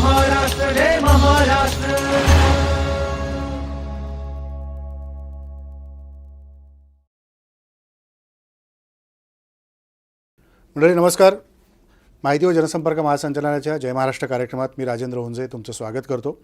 महाराष्ट्र जय महाराष्ट्र. मंडळी नमस्कार. माहिती व जनसंपर्क महासंचालनाच्या जय महाराष्ट्र कार्यक्रमात मी राजेंद्र हुंजे तुमचं स्वागत करतो.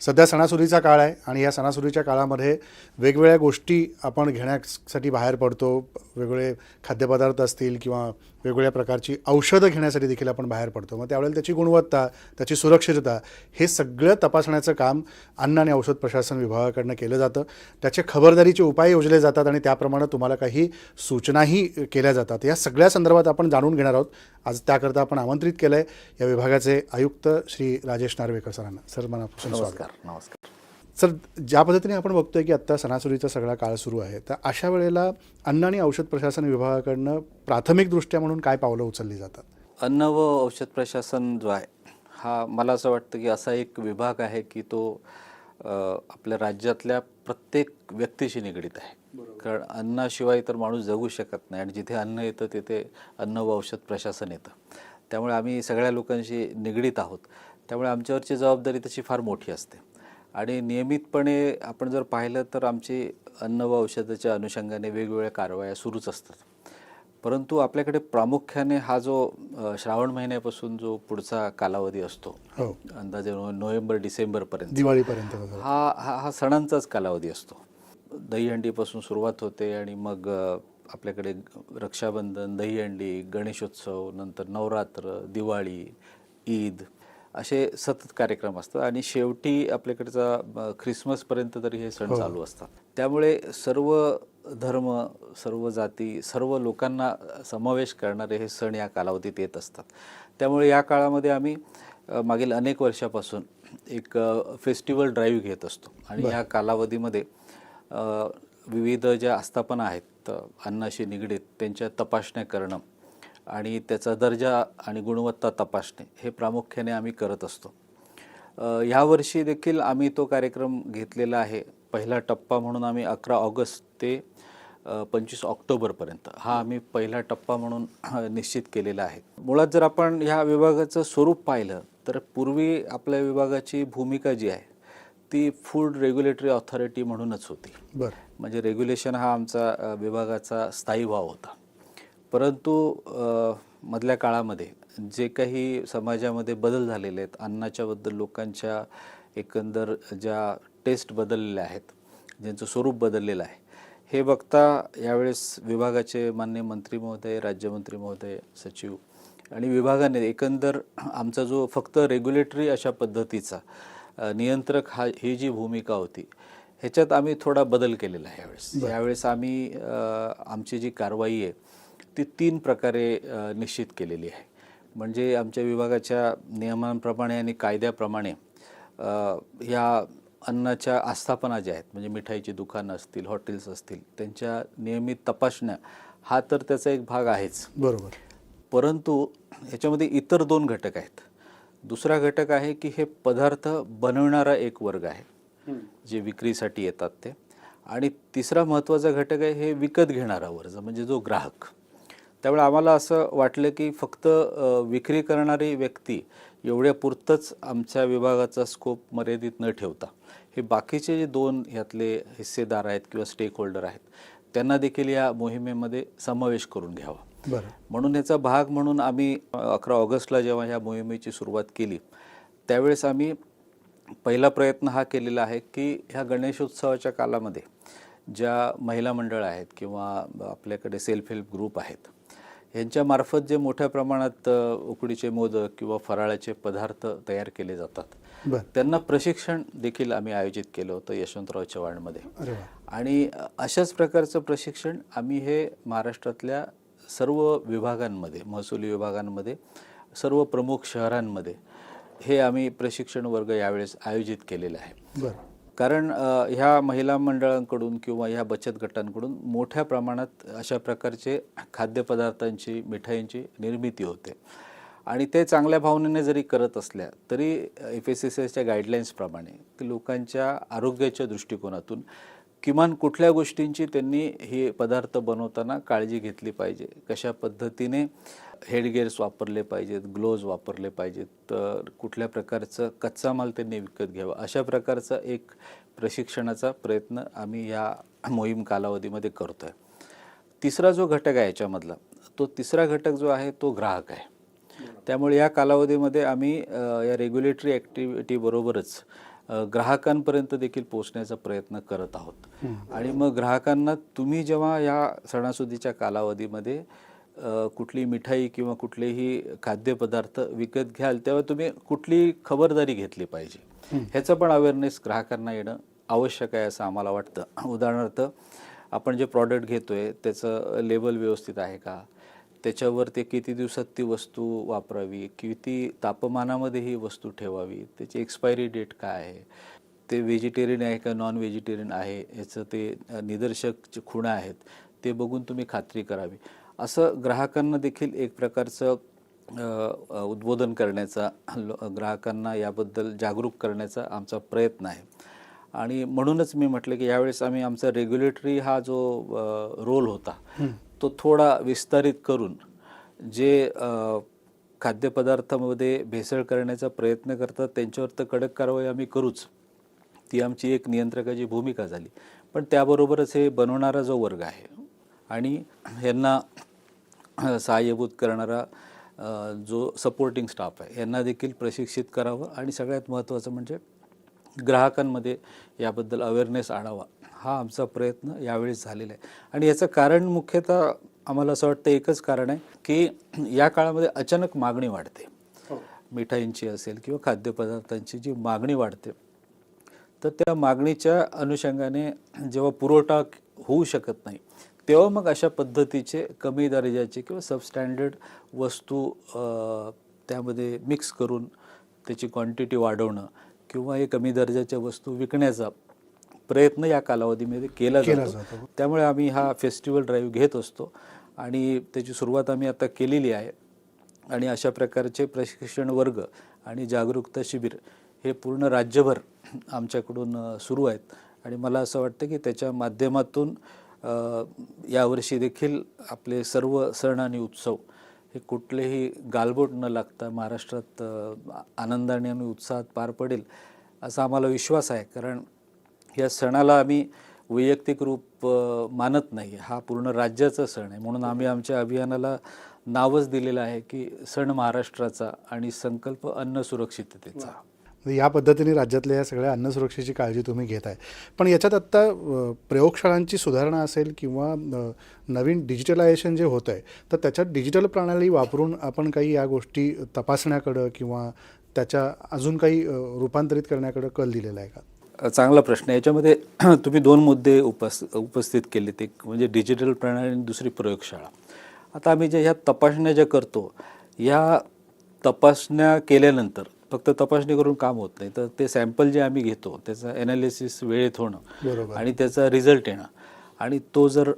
सध्या सणासुदीचा काळ आहे आणि या सणासुदीच्या काळामध्ये वेगवेगळ्या गोष्टी आपण घेण्यासाठी बाहेर पडतो. वेगवेगळे खाद्यपदार्थ असतील किंवा वेगवेगळ्या प्रकारची औषधं घेण्यासाठी देखील आपण बाहेर पडतो. मग त्यावेळेला त्याची गुणवत्ता त्याची सुरक्षितता हे सगळं तपासण्याचं काम अन्न आणि औषध प्रशासन विभागाकडनं केलं जातं. त्याचे खबरदारीचे उपाय योजले जातात आणि त्याप्रमाणे तुम्हाला काही सूचनाही केल्या जातात. या सगळ्या संदर्भात आपण जाणून घेणार आहोत. आज त्याकरता आपण आमंत्रित केलं आहे या विभागाचे आयुक्त श्री राजेश नार्वेकर सरांना. सर मनापासून स्वागत. नमस्कार नमस्कार. सर ज्या पद्धतीने आपण बघतोय की आत्ता सणासुदीचा सगळा काळ सुरू आहे तर अशा वेळेला अन्न आणि औषध प्रशासन विभागाकडनं प्राथमिक दृष्ट्या म्हणून काय पावलं उचलली जातात? अन्न व औषध प्रशासन जो आहे हा मला असं वाटतं की असा एक विभाग आहे की तो आपल्या राज्यातल्या प्रत्येक व्यक्तीशी निगडीत आहे. कारण अन्नाशिवाय तर माणूस जगू शकत नाही आणि जिथे अन्न येतं तिथे अन्न व औषध प्रशासन येतं. त्यामुळे आम्ही सगळ्या लोकांशी निगडीत आहोत. त्यामुळे आमच्यावरची जबाबदारी तशी फार मोठी असते. आणि नियमितपणे आपण जर पाहिलं तर आमची अन्न व औषधाच्या अनुषंगाने वेगवेगळ्या कारवाया सुरूच असतात. परंतु आपल्याकडे प्रामुख्याने हा जो श्रावण महिन्यापासून जो पुढचा कालावधी असतो हो. अंदाजे नोव्हेंबर डिसेंबरपर्यंत दिवाळीपर्यंत हा हा हा सणांचाच कालावधी असतो. दहीहंडीपासून सुरुवात होते आणि मग आपल्याकडे रक्षाबंधन दहीहंडी गणेशोत्सव नंतर नवरात्र दिवाळी ईद असे सतत कार्यक्रम असतात आणि शेवटी आपल्याकडचा ख्रिसमसपर्यंत तरी हे सण चालू असतात. त्यामुळे सर्व धर्म सर्व जाती सर्व लोकांना समावेश करणारे हे सण या कालावधीत येत असतात. त्यामुळे या काळामध्ये आम्ही मागील अनेक वर्षापासून एक फेस्टिवल ड्राईव्ह घेत असतो. आणि या कालावधीमध्ये विविध ज्या आस्थापना आहेत अन्नाशी निगडीत त्यांच्या तपासण्या करणं आणि त्याचा दर्जा आणि गुणवत्ता तपासणे हे प्रामुख्याने आम्ही करत असतो. अ, यावर्षी देखील आम्ही तो कार्यक्रम घेतलेला आहे. पहिला टप्पा म्हणून आम्ही अकरा ऑगस्ट ते पंचवीस ऑक्टोबरपर्यंत हा आम्ही पहिला टप्पा म्हणून निश्चित केलेला आहे. मुळात जर आपण ह्या विभागाचं स्वरूप पाहिलं तर पूर्वी आपल्या विभागाची भूमिका जी आहे ती फूड रेग्युलेटरी ऑथॉरिटी म्हणूनच होती. बरं. म्हणजे रेग्युलेशन हा आमचा विभागाचा स्थायी भाव होता. परंतु मधल्या काळामध्ये जे काही समाजामध्ये बदल झालेले आहेत अन्नाच्याबद्दल लोकांच्या एकंदर ज्या टेस्ट बदललेल्या आहेत ज्यांचं स्वरूप बदललेलं आहे हे बघता यावेळेस विभागाचे मान्य मंत्री महोदय राज्यमंत्री महोदय सचिव आणि विभागाने एकंदर आमचा जो फक्त रेग्युलेटरी अशा पद्धतीचा नियंत्रक हा ही जी भूमिका होती ह्याच्यात आम्ही थोडा बदल केलेला आहे यावेळेस. यावेळेस आम्ही आमची जी कारवाई आहे ती तीन प्रकारे निश्चित केलेली आहे. म्हणजे आमच्या विभागाच्या नियमांप्रमाणे आणि कायद्याप्रमाणे ह्या अन्नाच्या आस्थापना ज्या आहेत म्हणजे मिठाईची दुकानं असतील हॉटेल्स असतील त्यांच्या नियमित तपासण्या हा तर त्याचा एक भाग आहेच. बरोबर. परंतु ह्याच्यामध्ये इतर दोन घटक आहेत. दुसरा घटक आहे की हे पदार्थ बनवणारा एक वर्ग आहे जे विक्रीसाठी येतात ते. आणि तिसरा महत्त्वाचा घटक आहे हे विकत घेणारा वर्ग म्हणजे जो ग्राहक. त्यामुळे आम्हाला असं वाटलं की फक्त विक्री करणारी व्यक्ती एवढ्यापुरतंच आमच्या विभागाचा स्कोप मर्यादित न ठेवता हे बाकीचे जे दोन ह्यातले हिस्सेदार आहेत किंवा स्टेक होल्डर आहेत त्यांना देखील या मोहिमेमध्ये समावेश करून घ्यावा. म्हणून याचा भाग म्हणून आम्ही अकरा ऑगस्टला जेव्हा ह्या मोहिमेची सुरुवात केली त्यावेळेस आम्ही पहिला प्रयत्न हा केलेला आहे की ह्या गणेशोत्सवाच्या कालामध्ये ज्या महिला मंडळ आहेत किंवा आपल्याकडे सेल्फ हेल्प ग्रुप आहेत यांच्यामार्फत जे मोठ्या प्रमाणात उकडीचे मोदक किंवा फराळाचे पदार्थ तयार केले जातात. त्यांना प्रशिक्षण देखील आम्ही आयोजित केलं होतं यशवंतराव चव्हाणमध्ये. आणि अशाच प्रकारचं प्रशिक्षण आम्ही हे महाराष्ट्रातल्या सर्व विभागांमध्ये महसुली विभागांमध्ये सर्व प्रमुख शहरांमध्ये हे आम्ही प्रशिक्षण वर्ग यावेळेस आयोजित केलेले आहे. कारण ह्या महिला मंडळांकडून किंवा ह्या बचत गटांकडून मोठ्या प्रमाणात अशा प्रकारचे खाद्यपदार्थांची मिठाईंची निर्मिती होते. आणि ते चांगल्या भावनेने जरी करत असल्या तरी एफ एस एस एसच्या गाईडलाईन्सप्रमाणे ते लोकांच्या आरोग्याच्या दृष्टिकोनातून किमान कुठल्या गोष्टींची त्यांनी हे पदार्थ बनवताना काळजी घेतली पाहिजे कशा पद्धतीने हेडगेअर्स वापरले पाहिजेत ग्लोव्ज वापरले पाहिजेत तर कुठल्या प्रकारचं कच्चा माल त्यांनी विकत घ्यावा? अशा प्रकारचा एक प्रशिक्षणाचा प्रयत्न आम्ही या मोहीम कालावधीमध्ये करतो आहे तिसरा जो घटक आहे याच्यामधला तो तिसरा घटक जो आहे तो ग्राहक आहे. त्यामुळे या कालावधीमध्ये आम्ही या रेग्युलेटरी ॲक्टिव्हिटीबरोबरच ग्राहकांपर्यंत देखील पोहोचण्याचा प्रयत्न करत आहोत. आणि मग ग्राहकांना तुम्ही जेव्हा या सणासुदीच्या कालावधीमध्ये कुठली मिठाई किंवा कुठलेही खाद्यपदार्थ विकत घ्याल तेव्हा तुम्ही कुठली खबरदारी घेतली पाहिजे. ह्याचं पण अवेअरनेस ग्राहकांना येणं आवश्यक आहे असं आम्हाला वाटतं. उदाहरणार्थ आपण जे प्रॉडक्ट घेतोय त्याचं लेबल व्यवस्थित आहे का? त्याच्यावर ते किती दिवसात ती वस्तू वापरावी? किती तापमानामध्ये ही वस्तू ठेवावी? त्याची एक्सपायरी डेट काय आहे? ते व्हेजिटेरियन आहे का नॉन व्हेजिटेरियन आहे? याचं ते निदर्शक खुणा आहेत ते बघून तुम्ही खात्री करावी. असं ग्राहकांना देखील एक प्रकारचं उद्बोधन करण्याचा लो- ग्राहकांना याबद्दल जागरूक करण्याचा आमचा प्रयत्न आहे. आणि म्हणूनच मी म्हटलं की यावेळेस आम्ही आमचा रेग्युलेटरी हा जो रोल होता तो थोडा विस्तारित करून जे खाद्यपदार्थामध्ये भेसळ करण्याचा प्रयत्न करतात त्यांच्यावर तर कडक कारवाई आम्ही करूच. ती आमची एक नियंत्रकाची भूमिका झाली. पण त्याबरोबरच हे बनवणारा जो वर्ग आहे आणि यांना सहाय्यभूत करणारा जो सपोर्टिंग स्टाफ आहे यांना देखील प्रशिक्षित करावं आणि सगळ्यात महत्त्वाचं म्हणजे ग्राहकांमध्ये याबद्दल अवेअरनेस आणावा हा आमचा प्रयत्न यावेळेस झालेला आहे. आणि याचं कारण मुख्यतः आम्हाला असं वाटतं एकच कारण आहे की या काळामध्ये अचानक मागणी वाढते. मिठाईंची असेल किंवा खाद्यपदार्थांची जी मागणी वाढते तर त्या मागणीच्या अनुषंगाने जेव्हा पुरवठा होऊ शकत नाही तेव्हा मग अशा पद्धतीचे कमी दर्जाचे किंवा सबस्टँडर्ड वस्तू त्यामध्ये मिक्स करून त्याची क्वांटिटी वाढवणं किंवा हे कमी दर्जाच्या वस्तू विकण्याचा प्रयत्न या कालावधीमध्ये केला जातो. त्यामुळे आम्ही हा फेस्टिवल ड्राईव्ह घेत असतो आणि त्याची सुरुवात आम्ही आता केलेली आहे. आणि अशा प्रकारचे प्रशिक्षण वर्ग आणि जागरूकता शिबिर हे पूर्ण राज्यभर आमच्याकडून सुरू आहेत. आणि मला असं वाटतं की त्याच्या माध्यमातून यावर्षी देखील आपले सर्व सण आणि उत्सव हे कुठलेही गालबोट न लागता महाराष्ट्रात आनंदाने आणि उत्साहात पार पडेल असा आम्हाला विश्वास आहे. कारण या सणाला आम्ही वैयक्तिक रूप मानत नाही. हा पूर्ण राज्याचा सण आहे. म्हणून आम्ही आमच्या अभियानाला नावच दिलेलं आहे की सण महाराष्ट्राचा आणि संकल्प अन्न सुरक्षिततेचा. या पद्धतीने राज्यातल्या या सगळ्या अन्नसुरक्षेची काळजी तुम्ही घेत आहे. पण याच्यात आत्ता प्रयोगशाळांची सुधारणा असेल किंवा नवीन डिजिटलायझेशन जे होतं आहे तर त्याच्यात डिजिटल प्रणाली वापरून आपण काही या गोष्टी तपासण्याकडं किंवा त्याच्या अजून काही रूपांतरित करण्याकडं कल दिलेला आहे का? चांगला प्रश्न. आहे याच्यामध्ये तुम्ही दोन मुद्दे उपस् उपस्थित केलेत. एक म्हणजे डिजिटल प्रणाली आणि दुसरी प्रयोगशाळा. आता आम्ही ज्या ह्या तपासण्या ज्या करतो ह्या तपासण्या केल्यानंतर फक्त तपासणी करून काम होत नाही. तर ते सॅम्पल जे आम्ही घेतो त्याचं ॲनालिसिस वेळेत होणं. आणि त्याचा रिझल्ट येणं. आणि तो जर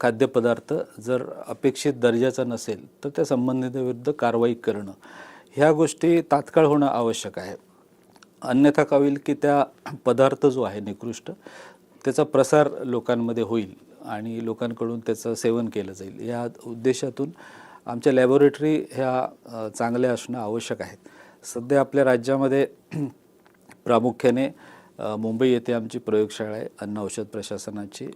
खाद्यपदार्थ जर अपेक्षित दर्जाचा नसेल तर त्या संबंधिताविरुद्ध कारवाई करणं. ह्या गोष्टी तात्काळ होणं आवश्यक आहे. अन्यथा का होईल की त्या पदार्थ जो आहे निकृष्ट त्याचा प्रसार लोकांमध्ये होईल आणि लोकांकडून त्याचं सेवन केलं जाईल. या उद्देशातून आमच्या लॅबोरेटरी ह्या चांगल्या असणं आवश्यक आहेत सध्या आपल्या राज्यामध्ये प्रामुख्याने मुंबई येथे आमची प्रयोगशाळा आहे अन्न औषध प्रशासनाची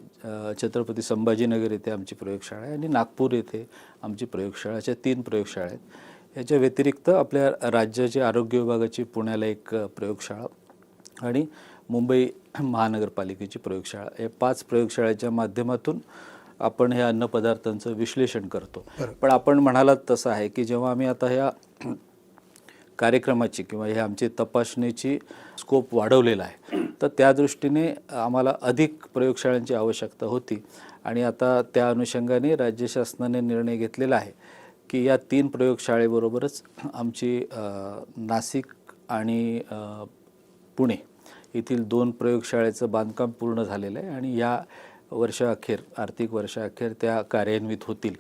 छत्रपती संभाजीनगर येथे आमची प्रयोगशाळा आहे आणि नागपूर येथे आमची प्रयोगशाळा अशा तीन प्रयोगशाळा आहेत. याच्या व्यतिरिक्त आपल्या राज्याची आरोग्य विभागाची पुण्याला एक प्रयोगशाळा आणि मुंबई महानगरपालिकेची प्रयोगशाळा. या पाच प्रयोगशाळेच्या माध्यमातून आपण ह्या अन्नपदार्थांचं विश्लेषण करतो. पण आपण म्हणालात तसं आहे की जेव्हा आम्ही आता ह्या कार्यक्रमाची किंवा हे आमची तपासणीची स्कोप वाढवलेला आहे. तर त्या दृष्टीने आम्हाला अधिक प्रयोगशाळांची आवश्यकता होती. आणि आता त्या अनुषंगाने राज्य शासनाने निर्णय घेतलेला आहे की या तीन प्रयोगशाळेबरोबरच आमची नाशिक आणि पुणे येथील दोन प्रयोगशाळेचं बांधकाम पूर्ण झालेलं आहे आणि या वर्षाअखेर आर्थिक वर्षाअखेर त्या कार्यान्वित होतील.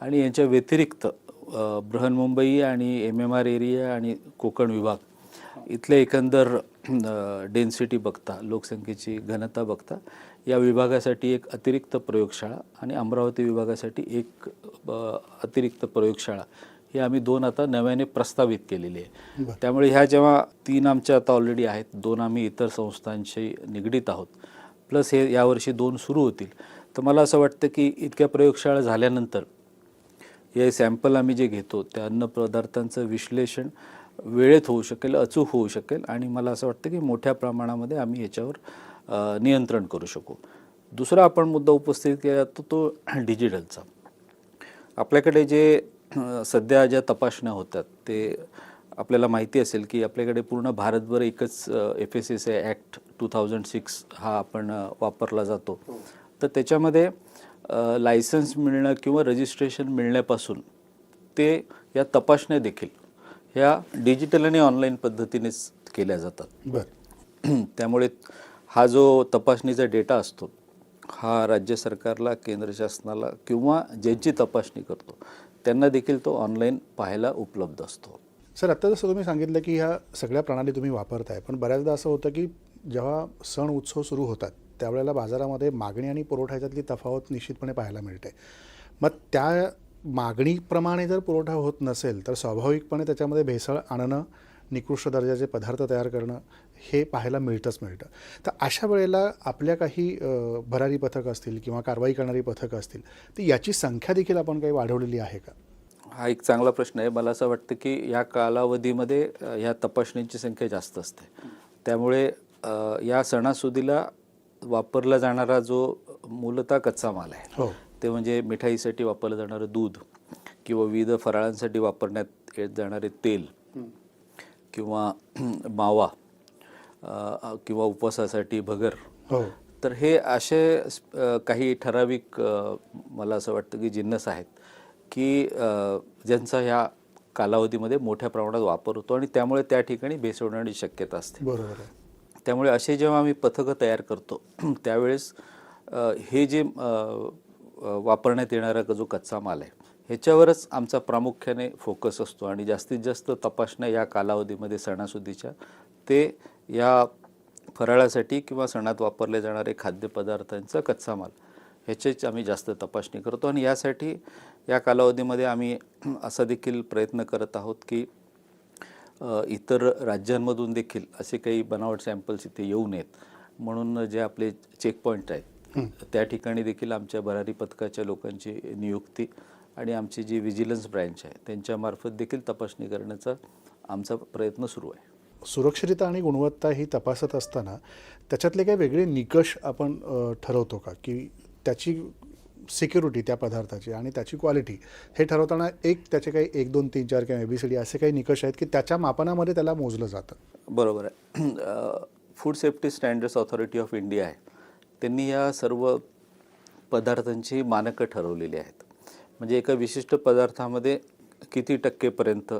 आणि यांच्या व्यतिरिक्त बृहन्मुंबई आणि एम एम आर एरिया आणि कोकण विभाग इथले एकंदर डेन्सिटी बघता लोकसंख्येची घनता बघता या विभागासाठी एक अतिरिक्त प्रयोगशाळा आणि अमरावती विभागासाठी एक अतिरिक्त प्रयोगशाळा. ही आम्ही दोन आता नव्याने प्रस्तावित केलेली आहे. त्यामुळे ह्या जेव्हा तीन आमच्या आता ऑलरेडी आहेत दोन आम्ही इतर संस्थांशी निगडीत आहोत. प्लस हे यावर्षी दोन सुरू होतील. तर मला असं वाटतं की इतक्या प्रयोगशाळा झाल्यानंतर हे सॅम्पल आम्ही जे घेतो त्या अन्नपदार्थांचं विश्लेषण वेळेत होऊ शकेल अचूक होऊ शकेल आणि मला असं वाटतं की मोठ्या प्रमाणामध्ये आम्ही याच्यावर नियंत्रण करू शकू. दुसरा आपण मुद्दा उपस्थित केला तो तो डिजिटलचा. आपल्याकडे जे सध्या ज्या तपासण्या होतात ते आपल्याला माहिती असेल की आपल्याकडे पूर्ण भारतभर एकच F S S I act two thousand six हा आपण वापरला जातो. तर त्याच्यामध्ये लायसन्स मिळणं किंवा रजिस्ट्रेशन मिळण्यापासून ते या तपासण्या देखील ह्या डिजिटल आणि ऑनलाईन पद्धतीनेच केल्या जातात. बरं. त्यामुळे हा जो तपासणीचा डेटा असतो हा राज्य सरकारला केंद्र शासनाला किंवा ज्यांची तपासणी करतो त्यांना देखील तो ऑनलाईन पाहायला उपलब्ध असतो. सर आत्ता जसं तुम्ही सांगितलं की ह्या सगळ्या प्रणाली तुम्ही वापरताय पण बऱ्याचदा असं होतं की जेव्हा सण उत्सव सुरू होतात त्यावेळेला बाजारामध्ये मागणी आणि पुरवठ्याच्यातली तफावत निश्चितपणे पाहायला मिळते. मग त्या मागणीप्रमाणे जर पुरवठा होत नसेल तर स्वाभाविकपणे त्याच्यामध्ये भेसळ आणणं निकृष्ट दर्जाचे पदार्थ तयार करणं हे पाहायला मिळतंच मिळतं. तर अशा वेळेला आपल्या काही भरारी पथकं असतील किंवा कारवाई करणारी पथकं असतील तर याची संख्या देखील आपण काही वाढवलेली आहे का? हा एक चांगला प्रश्न आहे. मला असं वाटतं की या कालावधीमध्ये या ह्या तपासणींची संख्या जास्त असते. त्यामुळे या सणासुदीला वापरला जाणारा जो मूलतः कच्चा माल आहे हो. ते म्हणजे मिठाईसाठी वापरलं जाणारं दूध किंवा विविध फराळांसाठी वापरण्यात येत जाणारे तेल किंवा मावा किंवा उपवासासाठी भगर. हो. तर हे असे काही ठराविक मला असं वाटतं की जिन्नस आहेत की ज्यांचा ह्या कालावधीमध्ये मोठ्या प्रमाणात वापर होतो आणि त्यामुळे त्या ठिकाणी भेसळ होण्याची शक्यता असते. बरोबर त्यामुळे असे जेव्हा आम्ही पथकं तयार करतो त्यावेळेस हे जे वापरण्यात येणारा जो कच्चा माल आहे ह्याच्यावरच आमचा प्रामुख्याने फोकस असतो आणि जास्तीत जास्त तपासण्या या कालावधीमध्ये सणासुदीच्या ते या फराळासाठी किंवा सणात वापरले जाणारे खाद्यपदार्थांचा कच्चा माल ह्याचीच आम्ही जास्त तपासणी करतो. आणि यासाठी या कालावधीमध्ये आम्ही असा देखील प्रयत्न करत आहोत की इतर राज्यांमधून देखील असे काही बनावट सॅम्पल्स इथे येऊ नयेत. म्हणून जे आपले चेक पॉईंट आहेत त्या ठिकाणी देखील आमच्या भरारी पथकाच्या लोकांची नियुक्ती आणि आमची जी विजिलन्स ब्रँच आहे त्यांच्यामार्फत देखील तपासणी करण्याचा आमचा प्रयत्न सुरू आहे. सुरक्षितता आणि गुणवत्ता ही तपासत असताना त्याच्यातले काही वेगळे निकष आपण ठरवतो का? की त्याची सिक्युरिटी त्या पदार्थाची आणि त्याची क्वालिटी हे ठरवताना एक त्याचे काही एक दोन तीन चार किंवा ए बी सी डी असे काही निकष आहेत की त्याच्या मापनामध्ये त्याला मोजलं जातं. बरोबर आहे. Food safety standards authority of India आहे. त्यांनी या सर्व पदार्थांची मानकं ठरवलेली आहेत. म्हणजे एका विशिष्ट पदार्थामध्ये किती टक्केपर्यंत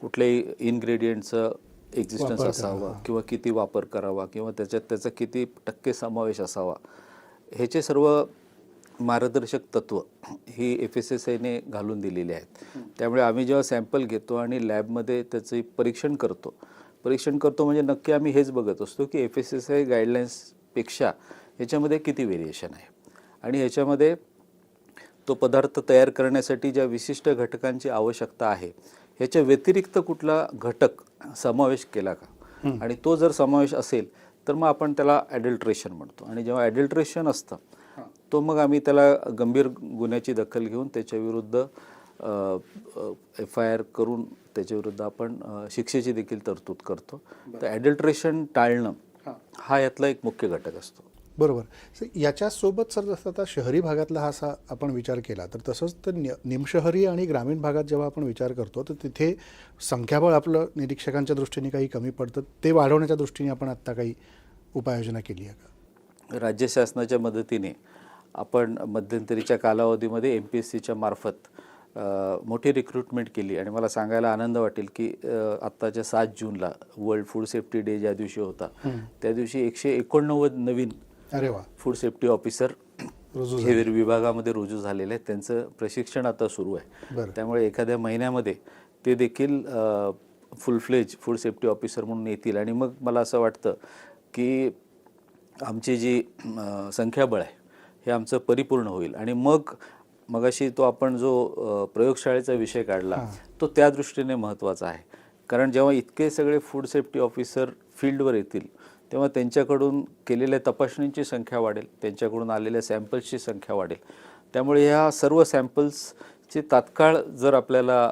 कुठल्याही इन्ग्रेडियंटचं एक्झिस्टन्स असावा. किंवा किती वापर करावा किंवा त्याच्यात त्याचा किती टक्के समावेश असावा ह्याचे सर्व मार्गदर्शक तत्व ही एफ एस एस आयने घालून दिलेली आहेत. त्यामुळे आम्ही जेव्हा सॅम्पल घेतो आणि लॅबमध्ये त्याचे परीक्षण करतो परीक्षण करतो म्हणजे नक्की आम्ही हेच बघत असतो की एफ एस एस आय गाईडलाईन्सपेक्षा ह्याच्यामध्ये किती व्हेरिएशन आहे. आणि ह्याच्यामध्ये तो पदार्थ तयार करण्यासाठी ज्या विशिष्ट घटकांची आवश्यकता आहे ह्याच्या व्यतिरिक्त कुठला घटक समावेश केला का? आणि तो जर समावेश असेल तर मग आपण त्याला ॲडल्ट्रेशन म्हणतो. आणि जेव्हा ॲडल्ट्रेशन असतं तो मग आम्ही त्याला गंभीर गुन्ह्याची दखल घेऊन त्याच्याविरुद्ध एफ आय आर करून त्याच्याविरुद्ध आपण शिक्षेची देखील तरतूद करतो. तर ॲडल्ट्रेशन टाळणं हा. यातला एक मुख्य घटक असतो. बरोबर. याच्यासोबत सर जसं आता शहरी भागातला हा असा आपण विचार केला तर तसंच तर निमशहरी आणि ग्रामीण भागात जेव्हा आपण विचार करतो तर तिथे संख्याबळ आपलं निरीक्षकांच्या दृष्टीने काही कमी पडतं ते वाढवण्याच्या दृष्टीने आपण आत्ता काही उपाययोजना केली आहे का? राज्य शासनाच्या मदतीने आपण मध्यंतरीच्या कालावधीमध्ये एम पी एस सीच्या मार्फत मोठी रिक्रुटमेंट केली. आणि मला सांगायला आनंद वाटेल की आत्ताच्या सात जूनला वर्ल्ड फूड सेफ्टी डे ज्या दिवशी होता त्या दिवशी एकशे एकोणनव्वद नवीन अरे वा. फूड सेफ्टी ऑफिसर रुजू हे विभागामध्ये रुजू झालेले आहेत. त्यांचं प्रशिक्षण आता सुरू आहे. त्यामुळे एखाद्या महिन्यामध्ये ते देखील full fledge food safety officer म्हणून येतील. आणि मग मला असं वाटतं की आमची जी संख्याबळ आहे हे आमचं परिपूर्ण होईल. आणि मग मगाशी तो आपण जो प्रयोगशाळेचा विषय काढला तो त्या दृष्टीने महत्त्वाचा आहे. कारण जेव्हा इतके सगळे फूड सेफ्टी ऑफिसर फील्डवर येतील तेव्हा त्यांच्याकडून केलेल्या तपासणींची संख्या वाढेल त्यांच्याकडून आलेल्या सॅम्पल्सची संख्या वाढेल. त्यामुळे ह्या सर्व सॅम्पल्सचे तात्काळ जर आपल्याला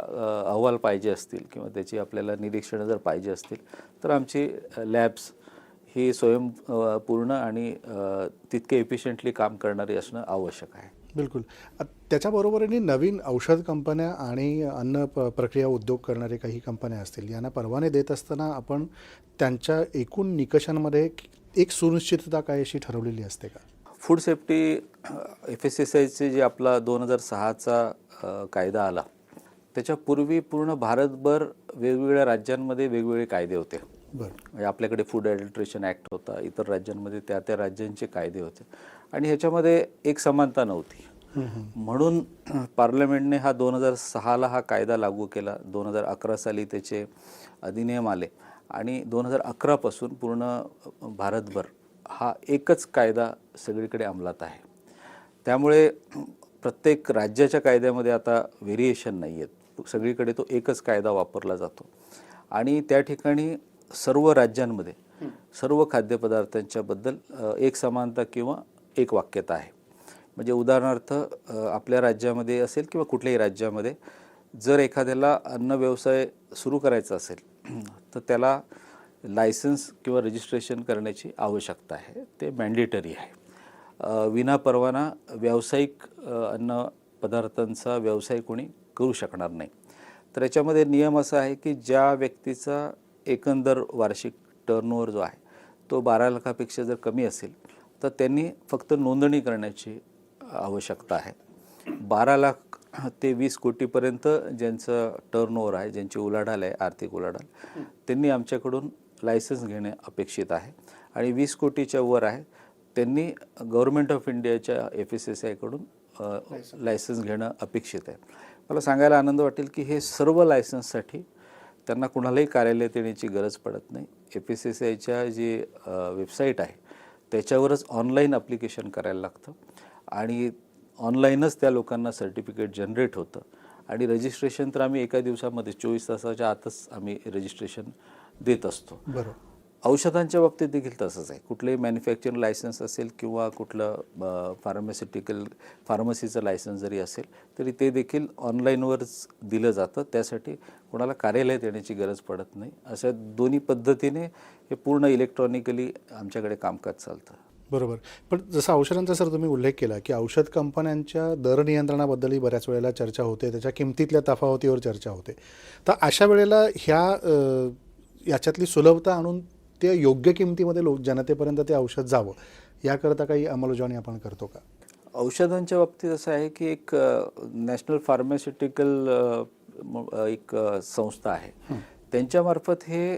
अहवाल पाहिजे असतील किंवा त्याची आपल्याला निरीक्षणं जर पाहिजे असतील तर आमची लॅब्स ही स्वयं पूर्ण आणि तितके इफिशियंटली काम करणारी असणं आवश्यक आहे. बिलकुल. त्याच्याबरोबरीने नवीन औषध कंपन्या आणि अन्न प प्रक्रिया उद्योग करणारे काही कंपन्या असतील यांना परवाने देत असताना आपण त्यांच्या एकूण निकषांमध्ये एक सुनिश्चितता काय अशी ठरवलेली असते का? Food safety F S S आयचे जे आपला दोन हजार सहाचा कायदा आला त्याच्यापूर्वी पूर्ण भारतभर वेगवेगळ्या राज्यांमध्ये वेगवेगळे कायदे होते. म्हणजे आपल्याकडे फूड ॲडल्ट्रेशन ॲक्ट होता इतर राज्यांमध्ये त्या त्या राज्यांचे कायदे होते. आणि ह्याच्यामध्ये एक समानता नव्हती. म्हणून पार्लमेंटने हा दोन हजार सहाला हा कायदा लागू केला. दोन हजार अकरा साली त्याचे अधिनियम आले. आणि दोन हजार अकरापासून पूर्ण भारतभर हा एकच कायदा सगळीकडे अंमलात आहे. त्यामुळे प्रत्येक राज्याच्या कायद्यामध्ये आता व्हेरिएशन नाही आहेत सगळीकडे तो एकच कायदा वापरला जातो. आणि त्या ठिकाणी सर्व राज्यांमध्ये सर्व खाद्यपदार्थांच्याबद्दल एक समानता किंवा एक वाक्यता आहे. म्हणजे उदाहरणार्थ आपल्या राज्यामध्ये असेल किंवा कुठल्याही राज्यामध्ये जर एखाद्याला अन्न व्यवसाय सुरू करायचा असेल तर त्याला लायसन्स किंवा रजिस्ट्रेशन करण्याची आवश्यकता आहे. ते मॅन्डेटरी आहे. विना परवाना व्यावसायिक अन्न पदार्थांचा व्यवसाय कोणी करू शकणार नाही. तर याच्यामध्ये नियम असा आहे की ज्या व्यक्तीचा एकंदर वार्षिक टर्नओव्हर जो आहे तो बारा लाखापेक्षा जर कमी असेल तर त्यांनी फक्त नोंदणी करण्याची आवश्यकता आहे. बारा लाख ते वीस कोटीपर्यंत ज्यांचं टर्नओव्हर आहे ज्यांची उलाढाल आहे आर्थिक उलाढाल त्यांनी आमच्याकडून लायसन्स घेणे अपेक्षित आहे. आणि वीस कोटीच्या वर आहे त्यांनी गव्हर्नमेंट ऑफ इंडियाच्या एफ एस एस आयकडून लायसन्स घेणं अपेक्षित आहे. मला सांगायला आनंद वाटेल की हे सर्व लायसन्ससाठी त्यांना कुणालाही कार्यालयात येण्याची गरज पडत नाही. ए पी सी सी आयच्या जी वेबसाईट आहे त्याच्यावरच ऑनलाईन अप्लिकेशन करायला लागतं. आणि ऑनलाईनच त्या लोकांना सर्टिफिकेट जनरेट होतं. आणि रजिस्ट्रेशन तर आम्ही एका दिवसामध्ये चोवीस तासाच्या आतच आम्ही रजिस्ट्रेशन देत असतो. बरोबर. औषधांच्या बाबतीत देखील तसंच आहे. कुठलंही मॅन्युफॅक्चरिंग लायसन्स असेल किंवा कुठलं फार्मास्युटिकल फार्मसीचं लायसन्स जरी असेल तरी ते देखील ऑनलाईनवरच दिलं जातं. त्यासाठी कोणाला कार्यालयात येण्याची गरज पडत नाही. अशा दोन्ही पद्धतीने हे पूर्ण इलेक्ट्रॉनिकली आमच्याकडे कामकाज चालतं. बरोबर. पण जसं औषधांचा सर तुम्ही उल्लेख केला की औषध कंपन्यांच्या दर नियंत्रणाबद्दलही बऱ्याच वेळेला चर्चा होते त्याच्या किमतीतल्या तफावतीवर चर्चा होते. तर अशा वेळेला ह्या याच्यातली सुलभता आणून ते योग्य किमतीमध्ये लोक जनतेपर्यंत ते औषध जावं. याकरता काही अंमलबजावणी आपण करतो का? औषधांच्या बाबतीत असं आहे की एक नॅशनल फार्मास्युटिकल एक संस्था आहे. त्यांच्यामार्फत हे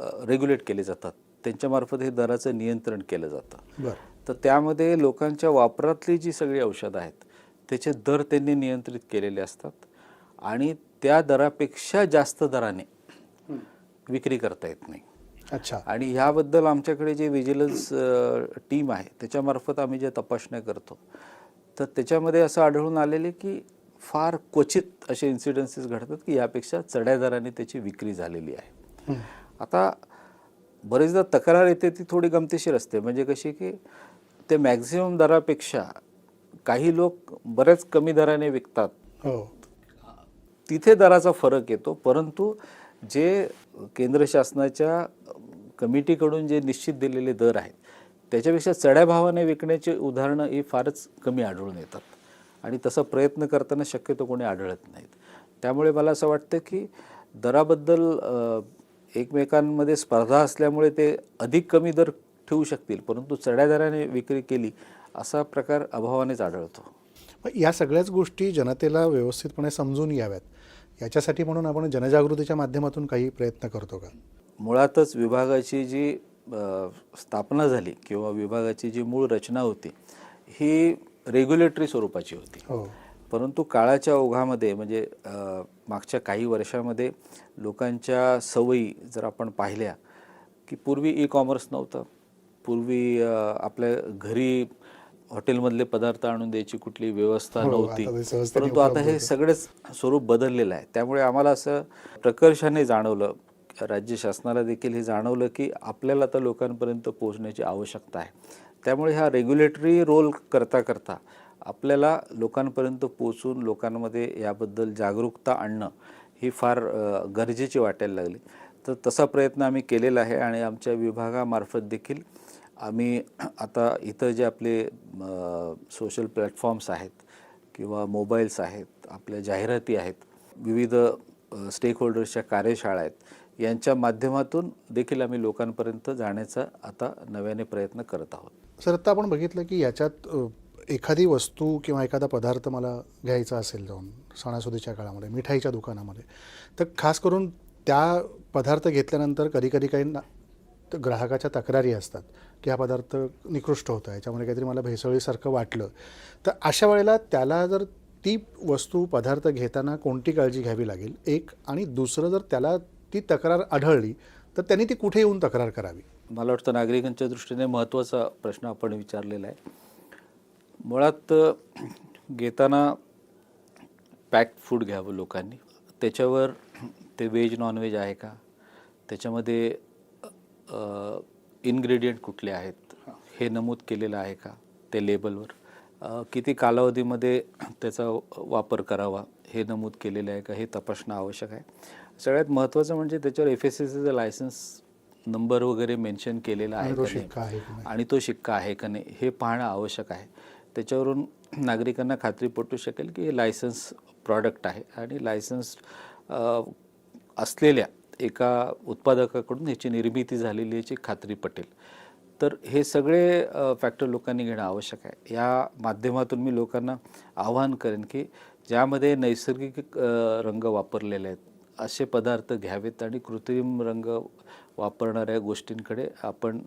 रेग्युलेट केले जातात. त्यांच्यामार्फत हे दराचं नियंत्रण केलं जातं. बरं. तर त्यामध्ये लोकांच्या वापरातली जी सगळी औषधं आहेत त्याचे दर त्यांनी नियंत्रित केलेले असतात आणि त्या दरापेक्षा जास्त दराने विक्री करता येत नाही. अच्छा. आणि ह्याबद्दल आमच्याकडे जे विजिलन्स टीम आहे त्याच्यामार्फत आम्ही ज्या तपासण्या करतो तर त्याच्यामध्ये असं आढळून आलेले की फार क्वचित असे इन्सिडन्सेस घडतात की यापेक्षा चढ्या दराने त्याची विक्री झालेली आहे. आता बरेचदा तक्रार येते ती थोडी गमतीशीर असते. म्हणजे कशी की ते मॅक्झिमम दरापेक्षा काही लोक बऱ्याच कमी दराने विकतात. हो. तिथे दराचा फरक येतो परंतु जे केंद्र शासनाच्या कमिटीकडून जे निश्चित दिलेले दर आहेत त्याच्यापेक्षा चढ्या भावाने विकण्याची उदाहरणं ही फारच कमी आढळून येतात. आणि तसा प्रयत्न करताना शक्यतो कोणी आढळत नाहीत. त्यामुळे मला असं वाटतं की दराबद्दल एकमेकांमध्ये स्पर्धा असल्यामुळे ते अधिक कमी दर ठेवू शकतील परंतु चढ्या दराने विक्री केली असा प्रकार अभावानेच आढळतो. मग या सगळ्याच गोष्टी जनतेला व्यवस्थितपणे समजून याव्यात याच्यासाठी म्हणून आपण जनजागृतीच्या माध्यमातून काही प्रयत्न करतो का? मुळातच विभागाची जी स्थापना झाली किंवा विभागाची जी मूळ रचना होती ही रेग्युलेटरी स्वरूपाची होती. हो. परंतु काळाच्या ओघामध्ये म्हणजे मागच्या काही वर्षामध्ये लोकांच्या सवयी जर आपण पाहिल्या की पूर्वी ई कॉमर्स नव्हतं. पूर्वी आपल्या घरी हॉटेलमधले पदार्थ आणून द्यायची कुठली व्यवस्था हो, नव्हती. परंतु आता हे. सगळंच स्वरूप बदललेलं आहे. त्यामुळे आम्हाला असं प्रकर्षाने जाणवलं राज्य शासनाला देखील हे जाणवलं की आपल्याला आता लोकांपर्यंत पोहोचण्याची आवश्यकता आहे. त्यामुळे हा रेग्युलेटरी रोल करता करता आपल्याला लोकांपर्यंत पोहोचून लोकांमध्ये याबद्दल जागरूकता आणणं ही फार गरजेची वाटायला लागली. तर तसा प्रयत्न आम्ही केलेला आहे आणि आमच्या विभागामार्फत देखील आम्ही आता इथं जे आपले सोशल प्लॅटफॉर्म्स आहेत किंवा मोबाईल्स आहेत आपल्या जाहिराती आहेत विविध स्टेक होल्डर्सच्या कार्यशाळा आहेत यांच्या माध्यमातून देखील आम्ही लोकांपर्यंत जाण्याचा आता नव्याने प्रयत्न करत आहोत. सर आत्ता आपण बघितलं की याच्यात एखादी वस्तू किंवा एखादा पदार्थ मला घ्यायचा असेल जाऊन सणासुदीच्या काळामध्ये मिठाईच्या दुकानामध्ये तर खास करून त्या पदार्थ घेतल्यानंतर कधी कधी काही ना तर ग्राहकाच्या तक्रारी असतात. की हा पदार्थ निकृष्ट होता याच्यामुळे काहीतरी मला भेसळीसारखं वाटलं. तर अशा वेळेला त्याला जर ती वस्तू पदार्थ घेताना कोणती काळजी घ्यावी लागेल? एक आणि दुसरं जर त्याला ती तक्रार आढळली तर त्यांनी ती कुठे येऊन तक्रार करावी? मला वाटतं नागरिकांच्या दृष्टीने महत्त्वाचा प्रश्न आपण विचारलेला आहे. मुळात घेताना पॅक्ड फूड घ्यावं लोकांनी. त्याच्यावर ते व्हेज नॉनव्हेज आहे का? त्याच्यामध्ये इन्ग्रेडियंट कुठले आहेत? हे नमूद केलेलं आहे का ते लेबलवर किती कालावधीमध्ये त्याचा वापर करावा हे नमूद केलेलं आहे का हे तपासणं आवश्यक आहे. सगळ्यात महत्त्वाचं म्हणजे त्याच्यावर F S S licence number वगैरे मेन्शन केलेला आहे का? आणि तो शिक्का आहे का नाही हे पाहणं आवश्यक आहे. त्याच्यावरून नागरिकांना खात्री पटू शकेल की हे लायसन्स प्रॉडक्ट आहे. आणि लायसन्स असलेल्या एका उत्पादकाकडून ह्याची निर्मिती झालेली याची खात्री पटेल. तर हे सगळे फॅक्टर लोकांनी घेणं आवश्यक आहे. या माध्यमातून मी लोकांना आवाहन करेन की ज्यामध्ये नैसर्गिक रंग वापरलेले आहेत असे पदार्थ घ्यावेत आणि कृत्रिम रंग वापरणाऱ्या गोष्टींकडे आपण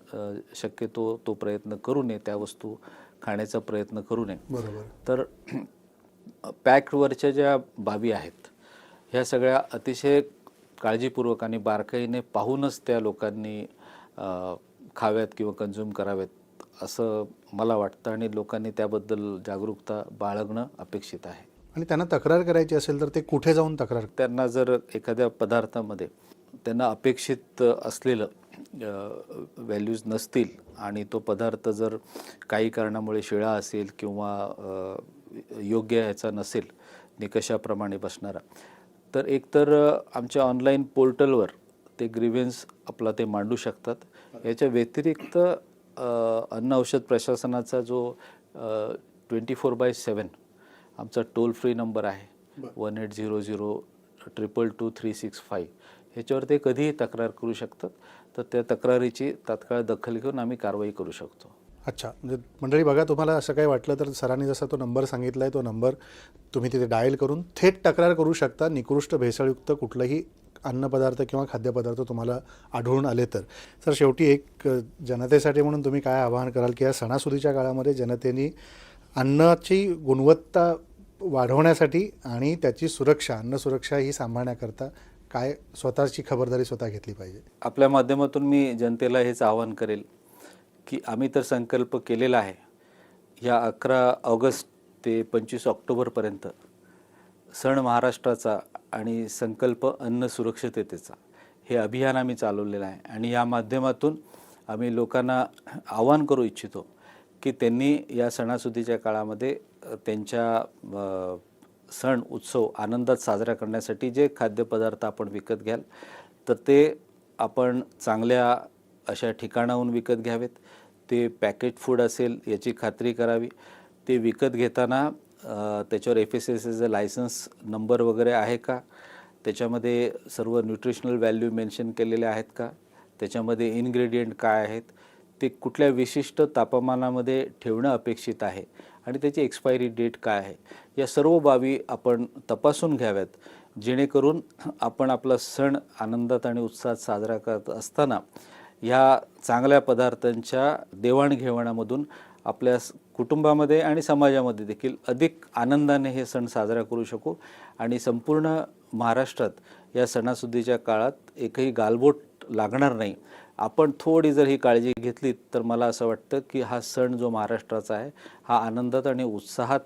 शक्यतो तो प्रयत्न करू नये त्या वस्तू खाण्याचा प्रयत्न करू नये. बरोबर. तर पॅकवरच्या ज्या बाबी आहेत ह्या सगळ्या अतिशय काळजीपूर्वक आणि बारकाईने पाहूनच त्या लोकांनी खाव्यात किंवा कन्झ्युम कराव्यात असं मला वाटतं आणि लोकांनी त्याबद्दल जागरूकता बाळगणं अपेक्षित आहे. आणि त्यांना तक्रार करायची असेल तर ते कुठे जाऊन तक्रार त्यांना जर एखाद्या पदार्थामध्ये त्यांना अपेक्षित असलेलं व्हॅल्यूज नसतील आणि तो पदार्थ जर काही कारणामुळे शिळा असेल किंवा योग्य ह्याचा नसेल निकषाप्रमाणे बसणारा तर एकतर आमच्या ऑनलाईन पोर्टलवर ते ग्रीव्हन्स आपला ते मांडू शकतात. याच्या व्यतिरिक्त अन्न औषध प्रशासनाचा जो ट्वेंटी फोर बाय सेवन आमचा टोल फ्री नंबर आहे. One eight zero zero triple two three six five ह्याच्यावर ते कधीही तक्रार करू शकतात. तर त्या तक्रारीची तात्काळ दखल घेऊन आम्ही कारवाई करू शकतो. अच्छा म्हणजे मंडळी बघा तुम्हाला असं काही वाटलं तर सरांनी जसा तो नंबर सांगितला आहे तो नंबर तुम्ही तिथे डायल करून थेट तक्रार करू शकता. निकृष्ट भेसळयुक्त कुठलंही अन्नपदार्थ किंवा खाद्यपदार्थ तुम्हाला आढळून आले तर. सर शेवटी एक जनतेसाठी म्हणून तुम्ही काय आवाहन कराल की या सणासुदीच्या काळामध्ये जनतेने अन्नाची गुणवत्ता वाढवण्यासाठी आणि त्याची सुरक्षा अन्न सुरक्षा ही सांभाळण्याकरता काय स्वतःची खबरदारी स्वतः घेतली पाहिजे? आपल्या माध्यमातून मी जनतेला हेच आवाहन करेल की आम्ही तर संकल्प केलेला आहे. या अकरा ऑगस्ट ते पंचवीस ऑक्टोबरपर्यंत सण महाराष्ट्राचा आणि संकल्प अन्न सुरक्षिततेचा हे अभियान आम्ही चालवलेलं आहे. आणि या माध्यमातून आम्ही लोकांना आवाहन करू इच्छितो की त्यांनी या सणासुदीच्या काळामध्ये त्यांच्या सण उत्सव आनंदात साजरा करण्यासाठी जे खाद्यपदार्थ आपण विकत घ्याल तर ते आपण चांगल्या अशा ठिकाणाहून विकत घ्यावेत. ते पॅकेट फूड असेल याची खात्री करावी. ते विकत घेताना त्याच्यावर एफ एस एस एचं लायसन्स नंबर वगैरे आहे का? त्याच्यामध्ये सर्व न्यूट्रिशनल व्हॅल्यू मेन्शन केलेले आहेत का? त्याच्यामध्ये इन्ग्रेडियंट काय आहेत? ते कुठल्या विशिष्ट तापमानामध्ये ठेवणं अपेक्षित आहे? आणि त्याची एक्सपायरी डेट काय आहे? या सर्व बाबी आपण तपासून घ्याव्यात. जेणेकरून आपण आपला सण आनंदात आणि उत्साहात साजरा करत असताना ह्या चांगल्या पदार्थांच्या देवाणघेवाणामधून आपल्या कुटुंबामध्ये आणि समाजामध्ये देखील अधिक आनंदाने हे सण साजरा करू शकू. आणि संपूर्ण महाराष्ट्रात या सणासुदीच्या काळात एकही गालबोट लागणार नाही. आपण थोडी जर ही काळजी घेतली तर मला असं वाटतं की हा सण जो महाराष्ट्राचा आहे हा आनंदात आणि उत्साहात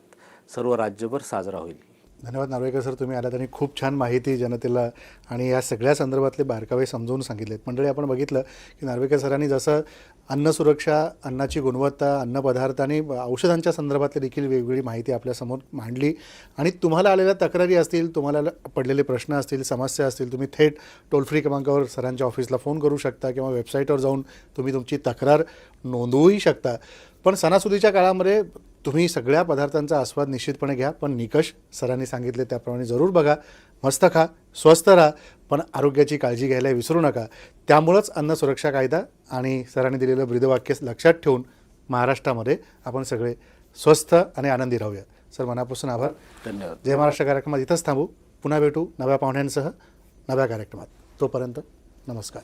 सर्व राज्यभर साजरा होईल. धन्यवाद नार्वेकर सर तुम्ही आलात आणि खूप छान माहिती जनतेला आणि या सगळ्या संदर्भातले बारकावे समजवून सांगितलेत. मंडळी आपण बघितलं की नार्वेकर सरांनी जसं अन्न सुरक्षा अन्नाची गुणवत्ता अन्नपदार्थ आणि औषधांच्या संदर्भातली देखील वेगवेगळी माहिती आपल्यासमोर मांडली. आणि तुम्हाला आलेल्या तक्रारी असतील तुम्हाला पडलेले प्रश्न असतील समस्या असतील तुम्ही थेट टोल फ्री क्रमांकावर सरांच्या ऑफिसला फोन करू शकता किंवा वेबसाईटवर जाऊन तुम्ही तुमची तक्रार नोंदवूही शकता. पण सणासुदीच्या काळामध्ये तुम्ही सगळ्या पदार्थांचा आस्वाद निश्चितपणे घ्या पण निकष सरांनी सांगितले त्याप्रमाणे जरूर बघा. मस्त खा स्वस्त राहा पण आरोग्याची काळजी घ्यायला विसरू नका. त्यामुळंच अन्न सुरक्षा कायदा आणि सरांनी दिलेलं ब्रीदवाक्य लक्षात ठेवून महाराष्ट्रामध्ये आपण सगळे स्वस्थ आणि आनंदी राहूया. सर मनापासून आभार. धन्यवाद. जय महाराष्ट्र कार्यक्रमात इथंच थांबू. पुन्हा भेटू नव्या पाहुण्यांसह नव्या कार्यक्रमात. तोपर्यंत नमस्कार.